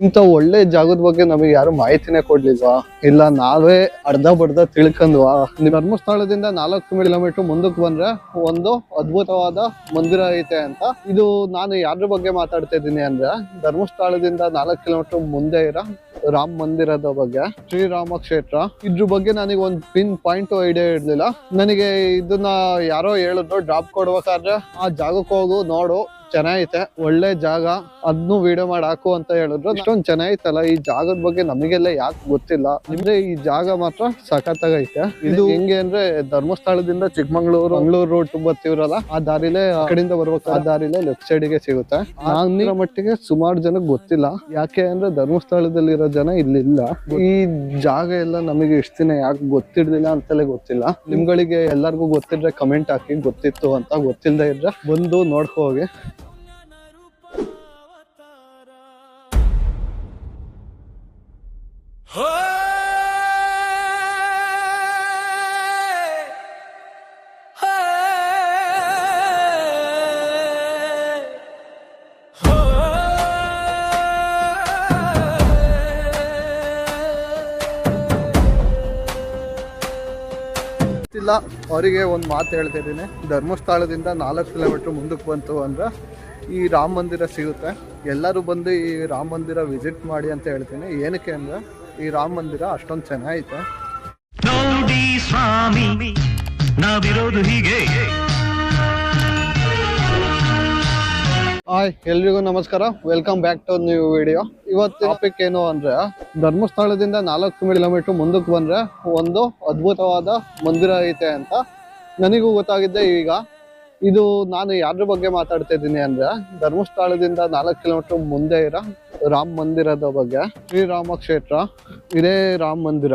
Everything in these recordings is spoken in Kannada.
ಇಂಥ ಒಳ್ಳೆ ಜಾಗದ ಬಗ್ಗೆ ನಮಗೆ ಯಾರು ಮಾಹಿತಿನೇ ಕೊಡ್ಲಿಲ್ವಾ? ಇಲ್ಲ, ನಾವೇ ಅರ್ಧ ಬಡ್ದ ತಿಳ್ಕಂದ್ವಾ ಧರ್ಮಸ್ಥಳದಿಂದ ನಾಲ್ಕು ಕಿಲೋಮೀಟರ್ ಮುಂದಕ್ಕೆ ಬಂದ್ರೆ ಒಂದು ಅದ್ಭುತವಾದ ಮಂದಿರ ಐತೆ ಅಂತ. ಇದು ನಾನು ಯಾರ ಬಗ್ಗೆ ಮಾತಾಡ್ತಾ ಇದ್ದೀನಿ ಅಂದ್ರೆ, ಧರ್ಮಸ್ಥಳದಿಂದ ನಾಲ್ಕು ಕಿಲೋಮೀಟರ್ ಮುಂದೆ ಇರೋ ರಾಮ ಮಂದಿರದ ಬಗ್ಗೆ, ಶ್ರೀರಾಮ ಕ್ಷೇತ್ರ. ಇದ್ರ ಬಗ್ಗೆ ನನಗೆ ಒಂದು ಪಿನ್ ಪಾಯಿಂಟ್ ಐಡಿಯಾ ಇರ್ಲಿಲ್ಲ. ನನಗೆ ಇದನ್ನ ಯಾರೋ ಹೇಳಿದ್ರು ಡ್ರಾಪ್ ಕೊಡ್ಬೇಕಾದ್ರೆ ಆ ಜಾಗಕ್ಕೆ ಹೋಗು, ನೋಡು. ಚೆನ್ನಾಗೈತೆ ಒಳ್ಳೆ ಜಾಗ ಅದನ್ನು ವಿಡಿಯೋ ಮಾಡಿ ಹಾಕು ಅಂತ ಹೇಳಿದ್ರು. ಇಷ್ಟೊಂದು ಚೆನ್ನಾಗಿತ್ತಲ್ಲ ಈ ಜಾಗದ ಬಗ್ಗೆ ನಮಗೆಲ್ಲ ಯಾಕೆ ಗೊತ್ತಿಲ್ಲ. ನಿಮ್ದೆ ಈ ಜಾಗ ಮಾತ್ರ ಸಖತ್ತಾಗೈತೆ. ಇದು ಹೆಂಗೆ ಅಂದ್ರೆ ಧರ್ಮಸ್ಥಳದಿಂದ ಚಿಕ್ಕಮಂಗ್ಳೂರು ಮಂಗಳೂರು ರೋಡ್ ಬರ್ತೀವ್ರಲ್ಲ ಆ ದಾರಿಲೇ ಆ ಕಡೆಯಿಂದ ಬರ್ಬೇಕು. ಆ ದಾರಿಲೇ ಲೆಫ್ಟ್ ಸೈಡ್ಗೆ ಸಿಗುತ್ತೆ. ನಾನಿರೋ ಮಟ್ಟಿಗೆ ಸುಮಾರು ಜನಕ್ಕೆ ಗೊತ್ತಿಲ್ಲ. ಯಾಕೆ ಅಂದ್ರೆ ಧರ್ಮಸ್ಥಳದಲ್ಲಿರೋ ಜನ ಇಲ್ಲಿಲ್ಲ. ಈ ಜಾಗ ಎಲ್ಲ ನಮಗೆ ಇಷ್ಟ ದಿನ ಯಾಕೆ ಗೊತ್ತಿರ್ಲಿಲ್ಲ ಅಂತಲೇ ಗೊತ್ತಿಲ್ಲ. ನಿಮ್ಗಳಿಗೆ ಎಲ್ಲರಿಗೂ ಗೊತ್ತಿದ್ರೆ ಕಮೆಂಟ್ ಹಾಕಿ ಗೊತ್ತಿತ್ತು ಅಂತ ಗೊತ್ತಿಲ್ಲದೆ ಇದ್ರೆ ಬಂದು ನೋಡ್ಕೊ ಹೋಗಿ. ಗೊತ್ತಿಲ್ಲ ಅವರಿಗೆ ಒಂದು ಮಾತು ಹೇಳ್ತಾ ಇದ್ದೀನಿ. ಧರ್ಮಸ್ಥಳದಿಂದ ನಾಲ್ಕು ಕಿಲೋಮೀಟರ್ ಮುಂದಕ್ಕೆ ಬಂತು ಅಂದ್ರೆ ಈ ರಾಮ ಮಂದಿರ ಸಿಗುತ್ತೆ. ಎಲ್ಲರೂ ಬಂದು ಈ ರಾಮ ಮಂದಿರ ವಿಸಿಟ್ ಮಾಡಿ ಅಂತ ಹೇಳ್ತೀನಿ. ಏನಕ್ಕೆ ಅಂದ್ರೆ ಈ ರಾಮ ಮಂದಿರ ಅಷ್ಟೊಂದು ಚೆನ್ನಾಗೈತೆ. ನೋಡಿ ಸ್ವಾಮಿ, ನಾವಿರೋದು ಹೀಗೆ. ಹಾಯ್ ಎಲ್ರಿಗೂ ನಮಸ್ಕಾರ. Welcome back to new video ಇವತ್ತು ಟಾಪಿಕ್ ಏನು ಅಂದ್ರೆ, ಧರ್ಮಸ್ಥಳದಿಂದ ನಾಲ್ಕು ಕಿಲೋಮೀಟರ್ ಮುಂದಕ್ಕೆ ಬಂದ್ರೆ ಒಂದು ಅದ್ಭುತವಾದ ಮಂದಿರ ಐತೆ ಅಂತ ನನಗೂ ಗೊತ್ತಾಗಿದ್ದೆ ಈಗ ಇದು ನಾನು ಯಾರ ಬಗ್ಗೆ ಮಾತಾಡ್ತಾ ಇದ್ದೀನಿ ಅಂದ್ರೆ, ಧರ್ಮಸ್ಥಳದಿಂದ ನಾಲ್ಕು ಕಿಲೋಮೀಟರ್ ಮುಂದೆ ಇರೋ ರಾಮ ಮಂದಿರದ ಬಗ್ಗೆ. ಶ್ರೀರಾಮ ಕ್ಷೇತ್ರ, ಇದೇ ರಾಮ ಮಂದಿರ.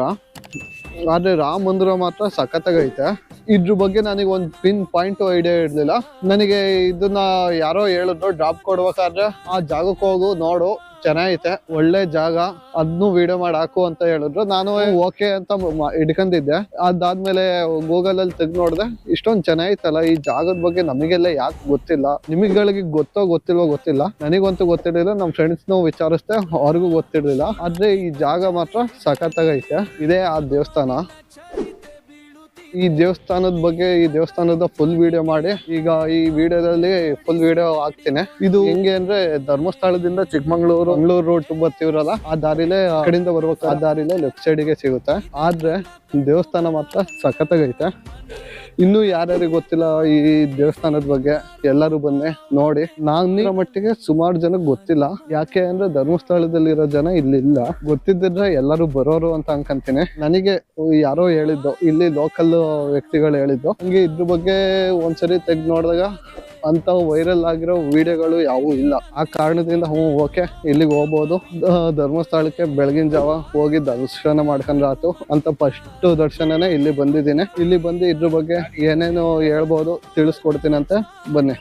ಆದ್ರೆ ರಾಮ ಮಂದಿರ ಮಾತ್ರ ಸಖತ್ತಾಗೈತೆ. ಇದ್ರ ಬಗ್ಗೆ ನನಗೆ ಒಂದು ಪಿನ್ ಪಾಯಿಂಟ್ ಐಡಿಯಾ ಇರಲಿಲ್ಲ. ನನಗೆ ಇದನ್ನ ಯಾರೋ ಹೇಳಿದ್ರು ಡ್ರಾಪ್ ಕೊಡ್ಬೇಕಾದ್ರೆ ಆ ಜಾಗಕ್ಕೆ ಹೋಗು, ನೋಡು, ಚೆನ್ನಾಗೈತೆ, ಒಳ್ಳೆ ಜಾಗ ಅದನ್ನು ವಿಡಿಯೋ ಮಾಡಿ ಹಾಕು ಅಂತ ಹೇಳಿದ್ರು. ನಾನು ಓಕೆ ಅಂತ ಹಿಡ್ಕೊಂಡಿದ್ದೆ ಅದಾದ್ಮೇಲೆ ಗೂಗಲ್ ಅಲ್ಲಿ ತೆಗ್ದು ನೋಡಿದೆ, ಇಷ್ಟೊಂದು ಚೆನ್ನಾಗಿತ್ತಲ್ಲ ಈ ಜಾಗದ ಬಗ್ಗೆ ನಮಗೆಲ್ಲ ಯಾಕೆ ಗೊತ್ತಿಲ್ಲ? ನಿಮಗಳಿಗೆ ಗೊತ್ತೋ ಗೊತ್ತಿಲ್ವೋ ಗೊತ್ತಿಲ್ಲ. ನನಗಂತೂ ಗೊತ್ತಿರಲಿಲ್ಲ ನಮ್ಮ ಫ್ರೆಂಡ್ಸ್ನು ವಿಚಾರಿಸ್ದೆ, ಅವ್ರಿಗೂ ಗೊತ್ತಿರಲಿಲ್ಲ. ಆದ್ರೆ ಈ ಜಾಗ ಮಾತ್ರ ಸಖತ್ತಾಗೈತೆ. ಇದೇ ಆ ದೇವಸ್ಥಾನ. ಈ ದೇವಸ್ಥಾನದ ಬಗ್ಗೆ, ಈ ದೇವಸ್ಥಾನದ ಫುಲ್ ವಿಡಿಯೋ ಮಾಡಿ, ಈಗ ಈ ವಿಡಿಯೋದಲ್ಲಿ ಫುಲ್ ವಿಡಿಯೋ ಹಾಕ್ತೀನಿ. ಇದು ಹೆಂಗೆ ಅಂದ್ರೆ ಧರ್ಮಸ್ಥಳದಿಂದ ಚಿಕ್ಕಮಂಗ್ಳೂರು, ಮಂಗಳೂರು ರೋಡ್ ಬರ್ತೀವ್ರಲ್ಲ ಆ ದಾರಿಲೇ ಕಡೆಯಿಂದ ಬರ್ಬೇಕು ಆ ದಾರಿಲೇ ಲೆಫ್ಟ್ ಸೈಡ್ಗೆ ಸಿಗುತ್ತೆ. ಆದ್ರೆ, ದೇವಸ್ಥಾನ ಮಾತ್ರ ಸಖತ್ತಾಗೈತೆ. ಇನ್ನು ಯಾರ್ಯಾರಿಗೆ ಗೊತ್ತಿಲ್ಲ ಈ ದೇವಸ್ಥಾನದ ಬಗ್ಗೆ, ಎಲ್ಲರೂ ಬನ್ನಿ, ನೋಡಿ. ನಾನು ಮಟ್ಟಿಗೆ ಸುಮಾರು ಜನಕ್ಕೆ ಗೊತ್ತಿಲ್ಲ. ಯಾಕೆ ಅಂದ್ರೆ ಧರ್ಮಸ್ಥಳದಲ್ಲಿರೋ ಜನ ಇಲ್ಲಿಲ್ಲ ಗೊತ್ತಿದ್ದಿದ್ರೆ ಎಲ್ಲರೂ ಬರೋರು ಅಂತ ಅನ್ಕಂತೀನಿ. ನನಗೆ ಯಾರೋ ಹೇಳಿದ್ದು, ಇಲ್ಲಿ ಲೋಕಲ್ ವ್ಯಕ್ತಿಗಳು ಹೇಳಿದ್ದು. ಹಂಗೆ ಇದ್ರ ಬಗ್ಗೆ ಒಂದ್ಸರಿ ತೆಗ್ದು ನೋಡಿದಾಗ ಅಂತ ವೈರಲ್ ಆಗಿರೋ ವಿಡಿಯೋಗಳು ಯಾವೂ ಇಲ್ಲ. ಆ ಕಾರಣದಿಂದ ಹ್ಞೂ ಓಕೆ ಇಲ್ಲಿಗೆ ಹೋಗ್ಬೋದು. ಧರ್ಮಸ್ಥಳಕ್ಕೆ ಬೆಳಗಿನ ಜಾವ ಹೋಗಿ ದರ್ಶನ ಮಾಡ್ಕೊಂಡ್ರೆ ಆತು ಅಂತ ಫಸ್ಟ್ ದರ್ಶನನೇ ಇಲ್ಲಿ ಬಂದಿದ್ದೀನಿ. ಇಲ್ಲಿ ಬಂದು ಇದ್ರ ಬಗ್ಗೆ ಏನೇನು ಹೇಳ್ಬೋದು, ತಿಳಿಸ್ಕೊಡ್ತೀನಂತೆ ಬನ್ನಿ.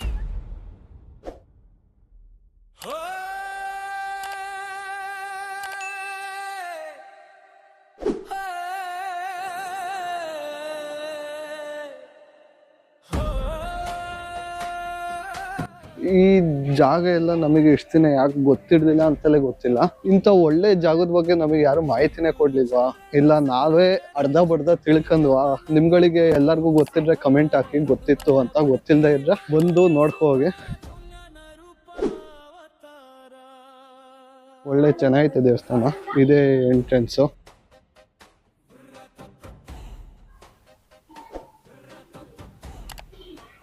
ಈ ಜಾಗ ಎಲ್ಲ ನಮಗೆ ಇಷ್ಟ ದಿನ ಯಾಕೆ ಗೊತ್ತಿರಲಿಲ್ಲ ಅಂತಲೇ ಗೊತ್ತಿಲ್ಲ. ಇಂಥ ಒಳ್ಳೆ ಜಾಗದ ಬಗ್ಗೆ ನಮಗೆ ಯಾರು ಮಾಹಿತಿನೇ ಕೊಡ್ಲಿಲ್ವಾ? ಇಲ್ಲ, ನಾವೇ ಅರ್ಧ ಬಡ್ದ ತಿಳ್ಕೊಂಡ್ವಾ? ನಿಮ್ಗಳಿಗೆ ಎಲ್ಲರಿಗೂ ಗೊತ್ತಿದ್ರೆ ಕಮೆಂಟ್ ಹಾಕಿ, ಗೊತ್ತಿತ್ತು ಅಂತ ಗೊತ್ತಿಲ್ಲದೆ ಇದ್ರೆ ಬಂದು ನೋಡ್ಕೋಗಿ ಒಳ್ಳೆ ಚೆನ್ನಾಗೈತೆ ದೇವಸ್ಥಾನ. ಇದೇ ಎಂಟ್ರೆನ್ಸು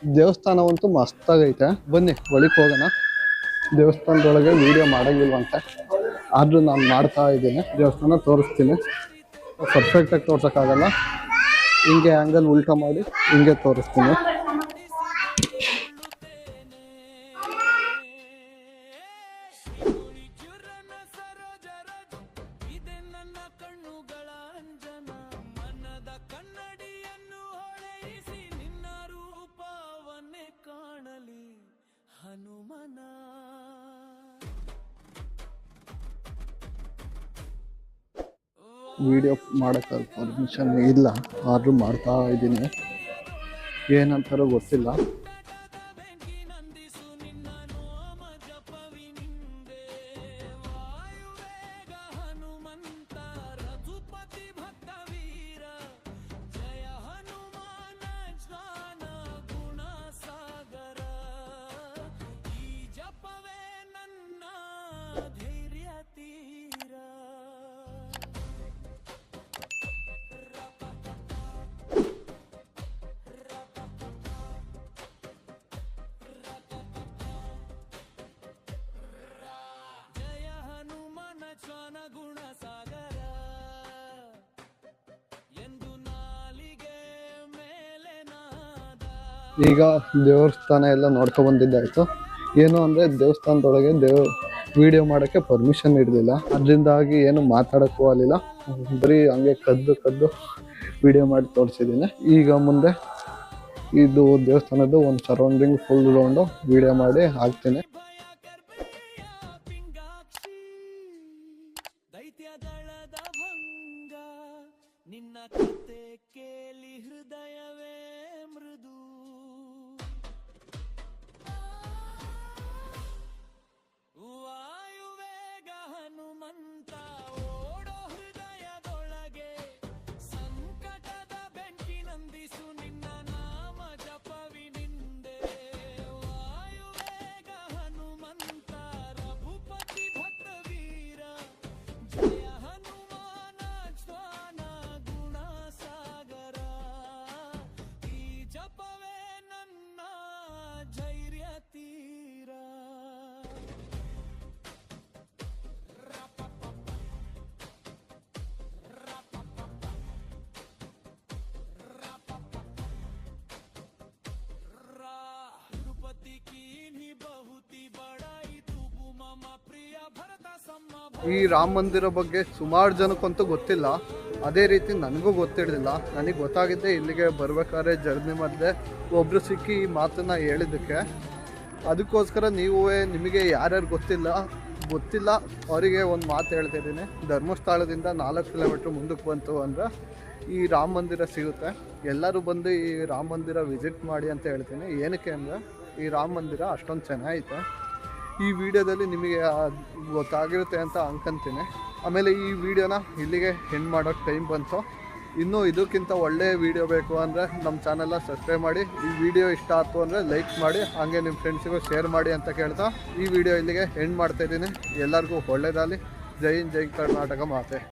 ದೇವಸ್ಥಾನವಂತೂ ಮಸ್ತಾಗೈತೆ ಬನ್ನಿ ಒಳಕ್ಕೆ ಹೋಗೋಣ. ದೇವಸ್ಥಾನದೊಳಗೆ ವಿಡಿಯೋ ಮಾಡಂಗಿಲ್ವಂತೆ. ಆದರೂ ನಾನು ಮಾಡ್ತಾ ಇದ್ದೀನಿ. ದೇವಸ್ಥಾನ ತೋರಿಸ್ತೀನಿ. ಪರ್ಫೆಕ್ಟಾಗಿ ತೋರ್ಸೋಕ್ಕಾಗಲ್ಲ. ಹಿಂಗೆ ಆ್ಯಂಗಲ್ ಉಲ್ಟಾ ಮಾಡಿ ಹಿಂಗೆ ತೋರಿಸ್ತೀನಿ. ವಿಡಿಯೋ ಮಾಡೋಕ್ಕೆ ಪರ್ಮಿಷನ್ ಇಲ್ಲ. ಆರ್ಡ್ರು ಮಾಡ್ತಾ ಇದ್ದೀನಿ. ಏನಂತಾರೋ ಗೊತ್ತಿಲ್ಲ. ಈಗ ದೇವಸ್ಥಾನ ಎಲ್ಲ ನೋಡ್ಕೊಂಡ್ ಬಂದಿದ್ದಾಯ್ತು. ಏನು ಅಂದ್ರೆ ದೇವಸ್ಥಾನದೊಳಗೆ ದೇವ್ ವಿಡಿಯೋ ಮಾಡೋಕ್ಕೆ ಪರ್ಮಿಷನ್ ಇಡಲಿಲ್ಲ ಅದರಿಂದಾಗಿ ಏನು ಮಾತಾಡೋಕ್ಕೂ ಆಗಲಿಲ್ಲ. ಬರೀ ಹಂಗೆ ಕದ್ದು ಕದ್ದು ವಿಡಿಯೋ ಮಾಡಿ ತೋರಿಸಿದ್ದೀನಿ. ಈಗ ಮುಂದೆ ಇದು ದೇವಸ್ಥಾನದ್ದು ಒಂದು ಸರೌಂಡಿಂಗ್ ಫುಲ್ ರೌಂಡು ವಿಡಿಯೋ ಮಾಡಿ ಹಾಕ್ತೀನಿ. ಈ ರಾಮ ಮಂದಿರ ಬಗ್ಗೆ ಸುಮಾರು ಜನಕ್ಕಂತೂ ಗೊತ್ತಿಲ್ಲ. ಅದೇ ರೀತಿ ನನಗೂ ಗೊತ್ತಿರಲಿಲ್ಲ. ನನಗೆ ಗೊತ್ತಾಗಿದ್ದೆ ಇಲ್ಲಿಗೆ ಬರ್ಬೇಕಾದ್ರೆ ಜರ್ನಿ ಮಧ್ಯೆ ಒಬ್ಬರು ಸಿಕ್ಕಿ ಈ ಮಾತನ್ನು ಹೇಳಿದ್ದಕ್ಕೆ. ಅದಕ್ಕೋಸ್ಕರ ನೀವು ನಿಮಗೆ ಯಾರ್ಯಾರು ಗೊತ್ತಿಲ್ಲ ಗೊತ್ತಿಲ್ಲ, ಅವರಿಗೆ ಒಂದು ಮಾತು ಹೇಳ್ತಿದ್ದೀನಿ. ಧರ್ಮಸ್ಥಳದಿಂದ ನಾಲ್ಕು ಕಿಲೋಮೀಟ್ರ್ ಮುಂದಕ್ಕೆ ಬಂತು ಅಂದರೆ ಈ ರಾಮ ಮಂದಿರ ಸಿಗುತ್ತೆ. ಎಲ್ಲರೂ ಬಂದು ಈ ರಾಮ ಮಂದಿರ ವಿಸಿಟ್ ಮಾಡಿ ಅಂತ ಹೇಳ್ತೀನಿ. ಏನಕ್ಕೆ ಅಂದರೆ ಈ ರಾಮ ಮಂದಿರ ಅಷ್ಟೊಂದು ಚೆನ್ನಾಗೈತೆ ಈ ವಿಡಿಯೋದಲ್ಲಿ ನಿಮಗೆ ಗೊತ್ತಾಗಿರುತ್ತೆ ಅಂತ ಅನ್ಕೊಂತೀನಿ. ಆಮೇಲೆ ಈ ವಿಡಿಯೋನ ಇಲ್ಲಿಗೆ ಹೆಣ್ಣು ಮಾಡೋಕ್ಕೆ ಟೈಮ್ ಬಂತು. ಇನ್ನೂ ಇದಕ್ಕಿಂತ ಒಳ್ಳೆಯ ವಿಡಿಯೋ ಬೇಕು ಅಂದರೆ ನಮ್ಮ ಚಾನೆಲ್ನ ಸಬ್ಸ್ಕ್ರೈಬ್ ಮಾಡಿ. ಈ ವಿಡಿಯೋ ಇಷ್ಟ ಆಯ್ತು ಅಂದರೆ ಲೈಕ್ ಮಾಡಿ, ಹಾಗೆ ನಿಮ್ಮ ಫ್ರೆಂಡ್ಸಿಗೂ ಶೇರ್ ಮಾಡಿ ಅಂತ ಕೇಳ್ತಾ. ಈ ವಿಡಿಯೋ ಇಲ್ಲಿಗೆ ಹೆಣ್ಣು ಮಾಡ್ತಾಯಿದ್ದೀನಿ ಎಲ್ಲರಿಗೂ ಒಳ್ಳೆಯದಾಗಲಿ ಜೈ ಹಿಂದ್, ಜೈ ಕರ್ನಾಟಕ ಮಾತೆ.